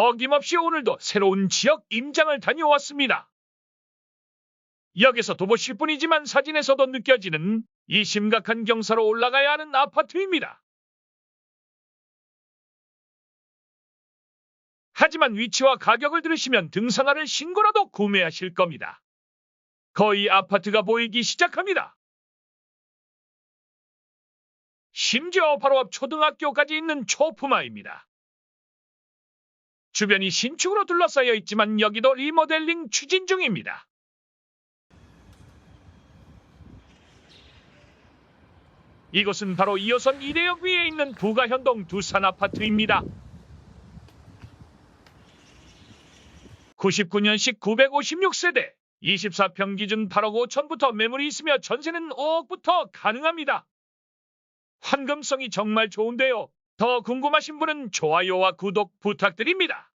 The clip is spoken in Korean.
어김없이 오늘도 새로운 지역 임장을 다녀왔습니다. 여기서 도보실 뿐이지만 사진에서도 느껴지는 이 심각한 경사로 올라가야 하는 아파트입니다. 하지만 위치와 가격을 들으시면 등산화를 신고라도 구매하실 겁니다. 거의 아파트가 보이기 시작합니다. 심지어 바로 앞 초등학교까지 있는 초품화입니다. 주변이 신축으로 둘러싸여 있지만 여기도 리모델링 추진 중입니다. 이곳은 바로 2호선 이대역 위에 있는 부가현동 두산 아파트입니다. 99년식 956세대, 24평 기준 8억 5천부터 매물이 있으며 전세는 5억부터 가능합니다. 환금성이 정말 좋은데요. 더 궁금하신 분은 좋아요와 구독 부탁드립니다.